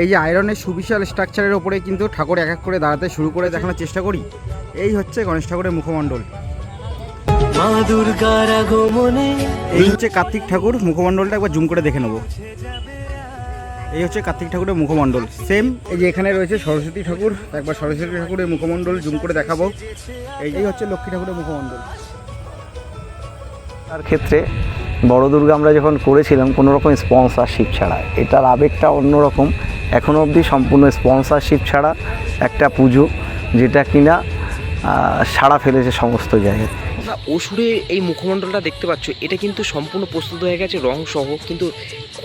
এই যে আয়রনের সুবিশাল স্ট্রাকচারের ওপরে কিন্তু ঠাকুর এক এক করে দাঁড়াতে শুরু করে দেখানোর চেষ্টা করি। এই হচ্ছে গণেশ ঠাকুরের মুখমণ্ডল। দুর্গার এই হচ্ছে কার্তিক ঠাকুর মুখমণ্ডলটা একবার জুম করে দেখে নেব। এই হচ্ছে কার্তিক ঠাকুরের মুখমণ্ডল। সেম এই যে এখানে রয়েছে সরস্বতী ঠাকুর একবার সরস্বতী ঠাকুরের মুখমণ্ডল জুম করে দেখাবো। এই যে হচ্ছে লক্ষ্মী ঠাকুরের মুখমণ্ডল। তার ক্ষেত্রে বড় দুর্গা আমরা যখন করেছিলাম কোনো রকম স্পন্সরশিপ ছাড়া এটার আবেগটা অন্যরকম। এখনও অবধি সম্পূর্ণ স্পন্সরশিপ ছাড়া একটা পুজো যেটা কিনা সাড়া ফেলেছে সমস্ত জায়গায়। অসুরের এই মুখমণ্ডলটা দেখতে পাচ্ছ, এটা কিন্তু সম্পূর্ণ প্রস্তুত হয়ে গেছে, রং সহ, কিন্তু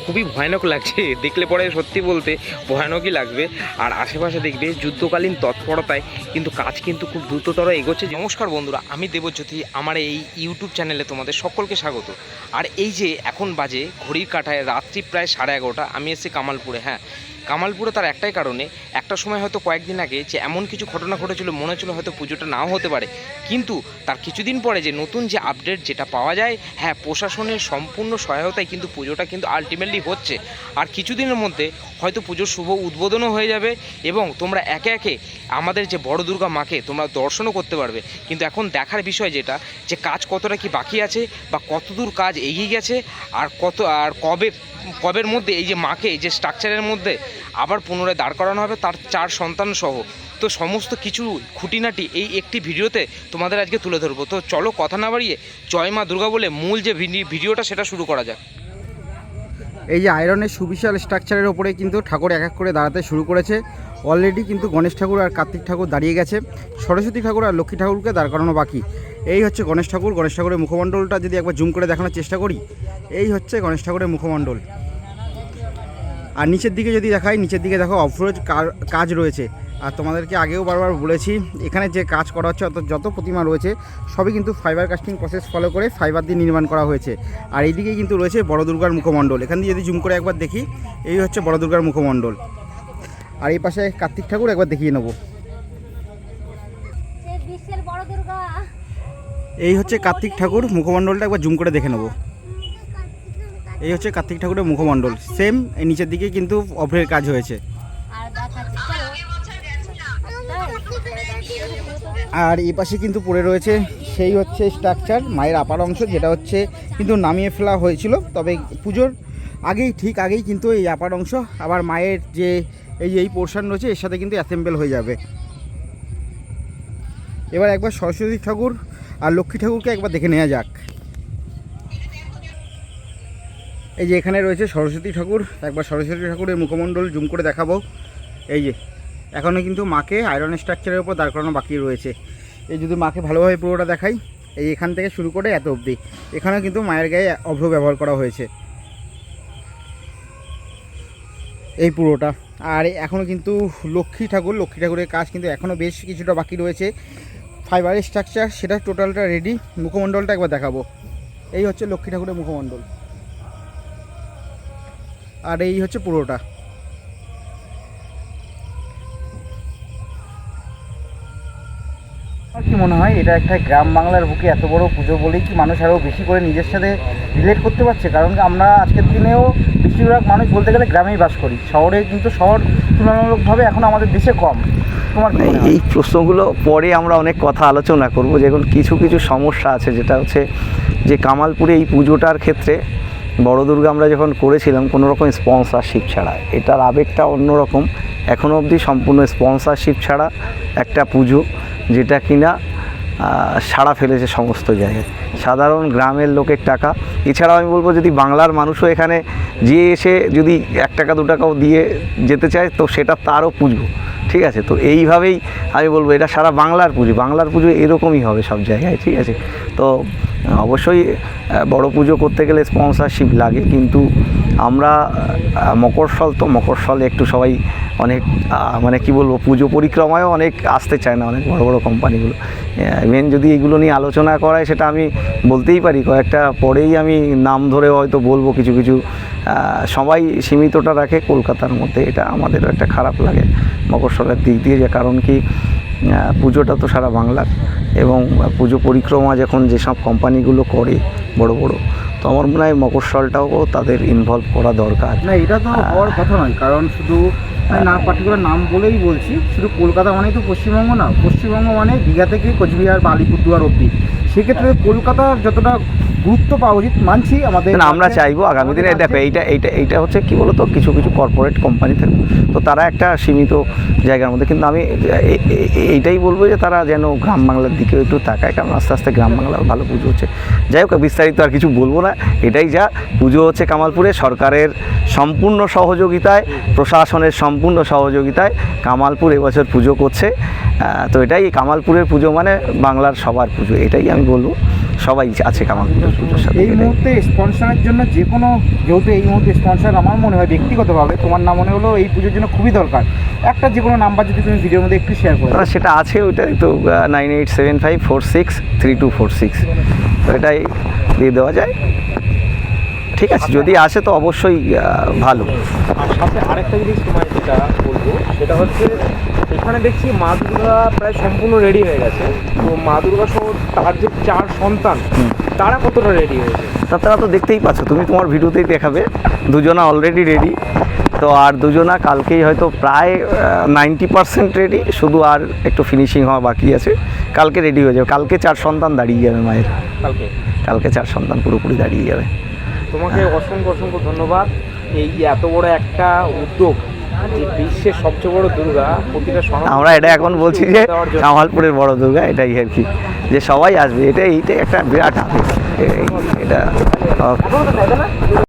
খুবই ভয়ানক লাগছে, দেখলে পরে সত্যি বলতে ভয়ানকই লাগবে। আর আশেপাশে দেখবে যুদ্ধকালীন তৎপরতায় কিন্তু কাজ কিন্তু খুব দ্রুততর এগোচ্ছে। নমস্কার বন্ধুরা, আমি দেবজ্যোতি, আমার এই ইউটিউব চ্যানেলে তোমাদের সকলকে স্বাগত। আর এই যে এখন বাজে, ঘড়ির কাঁটায় রাত্রি প্রায় সাড়ে এগারোটা, আমি এসেছি কামালপুরে হ্যাঁ। কামালপুরে তার একটাই কারণে, একটা সময় হয়তো কয়েকদিন আগে যে এমন কিছু ঘটনা ঘটেছিল, মনে হচ্ছিল হয়তো পুজোটা নাও হতে পারে। কিন্তু তার কিছুদিন পরে যে নতুন যে আপডেট যেটা পাওয়া যায় হ্যাঁ প্রশাসনের সম্পূর্ণ সহায়তায় কিন্তু পুজোটা কিন্তু আলটিমেটলি হচ্ছে। আর কিছুদিনের মধ্যে হয়তো পুজোর শুভ উদ্বোধনও হয়ে যাবে এবং তোমরা একে একে আমাদের যে বড় দুর্গা মাকে তোমরা দর্শনও করতে পারবে। কিন্তু এখন দেখার বিষয় যেটা, যে কাজ কতটা কি বাকি আছে বা কতদূর কাজ এগিয়ে গেছে, আর কত, আর কবে, কবের মধ্যে এই যে মাকে, এই যে স্ট্রাকচারের মধ্যে আবার পুনরায় দাঁড় করানো হবে, তার চার সন্তান সহ। তো সমস্ত কিছু খুঁটিনাটি এই একটি ভিডিওতে তোমাদের আজকে তুলে ধরবো। তো চলো কথা না বাড়িয়ে জয় মা দুর্গা বলে মূল যে ভিডি- ভিডিওটা সেটা শুরু করা যাক। এই যে আয়রনের সুবিশাল স্ট্রাকচারের ওপরে কিন্তু ঠাকুর এক এক করে দাঁড়াতে শুরু করেছে। অলরেডি কিন্তু গণেশ ঠাকুর আর কার্তিক ঠাকুর দাঁড়িয়ে গেছে। সরস্বতী ঠাকুর আর লক্ষ্মী ঠাকুরকে দাঁড় করানো বাকি। এই হচ্ছে গণেশ ঠাকুর। গণেশ ঠাকুরের মুখমণ্ডলটা যদি একবার জুম করে দেখানোর চেষ্টা করি, এই হচ্ছে গণেশ ঠাকুরের মুখমণ্ডল। আর নিচের দিকে যদি দেখাই নিচের দিকে দেখো অফরোজ কাজ রয়েছে। আর তোমাদেরকে আগেও বারবার বলেছি এখানে যে কাজ করা হচ্ছে অত যত প্রতিমা রয়েছে সবই কিন্তু ফাইবার কাস্টিং প্রসেস ফলো করে ফাইবার দিয়ে নির্মাণ করা হয়েছে। আর এইদিকে কিন্তু রয়েছে বড় দুর্গার মুখমণ্ডল। এখান দিয়ে যদি জুম করে একবার দেখি এই হচ্ছে বড় দুর্গার মুখমণ্ডল। আর এই পাশে কার্তিক ঠাকুর একবার দেখিয়ে নেব। এই হচ্ছে কার্তিক ঠাকুর মুখমণ্ডলটা একবার জুম করে দেখে নেব। এই হচ্ছে কার্তিক ঠাকুরের মুখমণ্ডল। সেম এই নিচের দিকে কিন্তু অভ্রের কাজ হয়েছে। আর এই পাশে কিন্তু পড়ে রয়েছে, সেই হচ্ছে স্ট্রাকচার মায়ের আপার অংশ, যেটা হচ্ছে কিন্তু নামিয়ে ফেলা হয়েছিল। তবে পুজোর আগেই, ঠিক আগেই কিন্তু এই আপার অংশ, আবার মায়ের যে এই এই পোর্শন রয়েছে, এর সাথে কিন্তু অ্যাসেম্বল হয়ে যাবে। এবার একবার সরস্বতী ঠাকুর আর লক্ষ্মী ঠাকুরকে একবার দেখে নেওয়া যাক। এই যে এখানে রয়েছে সরস্বতী ঠাকুর, একবার সরস্বতী ঠাকুরের মুখমণ্ডল জুম করে দেখাবো। এই যে এখনও কিন্তু মাকে আয়রন স্ট্রাকচারের উপর দাঁড় করানো বাকি রয়েছে। এই যদি মাকে ভালোভাবে পুরোটা দেখাই, এই এখান থেকে শুরু করে এত অবধি। এখানেও কিন্তু মায়ের গায়ে অভ্র ব্যবহার করা হয়েছে। এই পুরোটা। আর এখনও কিন্তু লক্ষ্মী ঠাকুর, লক্ষ্মী ঠাকুরের কাজ কিন্তু এখনও বেশ কিছুটা বাকি রয়েছে। ফাইবার স্ট্রাকচার সেটা টোটালটা রেডি মুখমণ্ডলটা একবার দেখাবো। এই হচ্ছে লক্ষ্মী ঠাকুরের মুখমণ্ডল। আর এই হচ্ছে পুরোটা। আমার কি মনে হয় এটা একটা গ্রাম বাংলার বুকে এত বড় পুজো বলেই কি মানুষ আরও বেশি করে নিজের সাথে রিলেট করতে পারছে? কারণ কি আমরা আজকের দিনেও বেশিরভাগ মানুষ বলতে গেলে গ্রামেই বাস করি। শহরে কিন্তু শহর তুলনামূলকভাবে এখন আমাদের দেশে কম। তোমার? এই প্রশ্নগুলো পরে আমরা অনেক কথা আলোচনা করব। যেমন কিছু কিছু সমস্যা আছে যেটা হচ্ছে যে কামালপুরে এই পুজোটার ক্ষেত্রে বড় দুর্গা আমরা যখন করেছিলাম, কোনো রকম স্পন্সরশিপ ছাড়া। এটার আবেগটা অন্যরকম এখনও অবধি সম্পূর্ণ স্পন্সরশিপ ছাড়া একটা পুজো, যেটা কিনা সাড়া ফেলেছে সমস্ত জায়গায়। সাধারণ গ্রামের লোকের টাকা। এছাড়াও আমি বলব, যদি বাংলার মানুষও এখানে যে এসে যদি এক টাকা, দু টাকাও দিয়ে যেতে চায়, তো সেটা তারও পুজো। ঠিক আছে? তো এইভাবেই আমি বলব, এটা সারা বাংলার পুজো। বাংলার পুজো এরকমই হবে সব জায়গায়। ঠিক আছে? তো অবশ্যই বড় পুজো করতে গেলে স্পন্সরশিপ লাগে, কিন্তু আমরা মকরসল তো মকরসলে একটু সবাই অনেক মানে কি বলব, পুজো পরিক্রমায়ও অনেক আসতে চায় না, অনেক বড় বড় কোম্পানিগুলো মেন যদি এগুলো নিয়ে আলোচনা করায়, সেটা আমি বলতেই পারি, কয়েকটা পরেই আমি নাম ধরে হয়তো বলব কিছু কিছু সবাই সীমিতটা রাখে, কলকাতার মধ্যে এটা আমাদেরও একটা খারাপ লাগে মকরসলের দিক দিয়ে, যে কারণ কি পুজোটা তো সারা বাংলার এবং পুজো পরিক্রমা যখন যেসব কোম্পানিগুলো করে বড় বড় তো আমার মনে হয় মকরসলটাও তাদের ইনভলভ করা দরকার। না এটা তো হওয়ার কথা নয় কারণ শুধু না পার্টিকুলার নাম বলেই বলছি শুধু কলকাতা মানেই তো পশ্চিমবঙ্গ না পশ্চিমবঙ্গ মানে দীঘা থেকে কোচবিহার বা আলিপুরদুয়ার অব্দি সেক্ষেত্রে কলকাতার যতটা গুরুত্ব পাওয়া উচিত মানছি আমাদের আমরা চাইব আগামী দিনে দেখো এইটা এইটা এইটা হচ্ছে কি বলতো কিছু কিছু কর্পোরেট কোম্পানি থাকে। তো তারা একটা সীমিত জায়গার মধ্যে কিন্তু আমি এইটাই বলব যে তারা যেন গ্রাম বাংলার দিকেও একটু তাকায় কারণ আস্তে আস্তে গ্রাম বাংলার ভালো পুজো হচ্ছে। যাই হোক বিস্তারিত আর কিছু বলব না এটাই যা পুজো হচ্ছে কামালপুরে সরকারের সম্পূর্ণ সহযোগিতায় প্রশাসনের সম্পূর্ণ সহযোগিতায় কামালপুর এবছর পুজো করছে। তো এটাই কামালপুরের পুজো মানে বাংলার সবার পুজো এটাই আমি বলব। সবাই আছে কামাল পুজোর সাথে এই। মুহূর্তে স্পন্সরের জন্য যে কোনো যেহেতু এই মুহূর্তে স্পন্সর আমার মনে হয় ব্যক্তিগতভাবে তোমার নাম মনে হলো এই পুজোর জন্য খুবই দরকার একটা যে কোনো নাম্বার যদি তুমি ভিডিওর মধ্যে একটু শেয়ার করো। সেটা আছে ওইটাই তো nine eight seven five four six three two four six তো এটাই দিয়ে দেওয়া যায় ঠিক আছে যদি আসে তো অবশ্যই ভালো। আর সাথে আরেকটা জিনিস তোমায় যেটা বলব সেটা হচ্ছে এখানে দেখছি মা দুর্গা প্রায় সম্পূর্ণ রেডি হয়ে গেছে। তো মা দুর্গা সহ তার যে চার সন্তান তারা কতটা রেডি হয়েছে? তা তারা তো দেখতেই পাচ্ছ তুমি তোমার ভিডিওতেই দেখাবে দুজনা অলরেডি রেডি তো আর দুজনা কালকেই হয়তো প্রায় নাইনটি পার্সেন্ট রেডি শুধু আর একটু ফিনিশিং হওয়া বাকি আছে। কালকে রেডি হয়ে যাবে। কালকে চার সন্তান দাঁড়িয়ে যাবে মায়ের। কালকে? কালকে চার সন্তান পুরোপুরি দাঁড়িয়ে যাবে। তোমাকে অসংখ্য অসংখ্য ধন্যবাদ। এই এত বড় একটা উদ্যোগ যে বিশ্বের সবচেয়ে বড় দুর্গা প্রতিটা সময় আমরা এটা এখন বলছি যে কামালপুরের বড় দুর্গা এটাই আর কি। যে সবাই আসবে এটা এইটাই একটা বিরাট এটা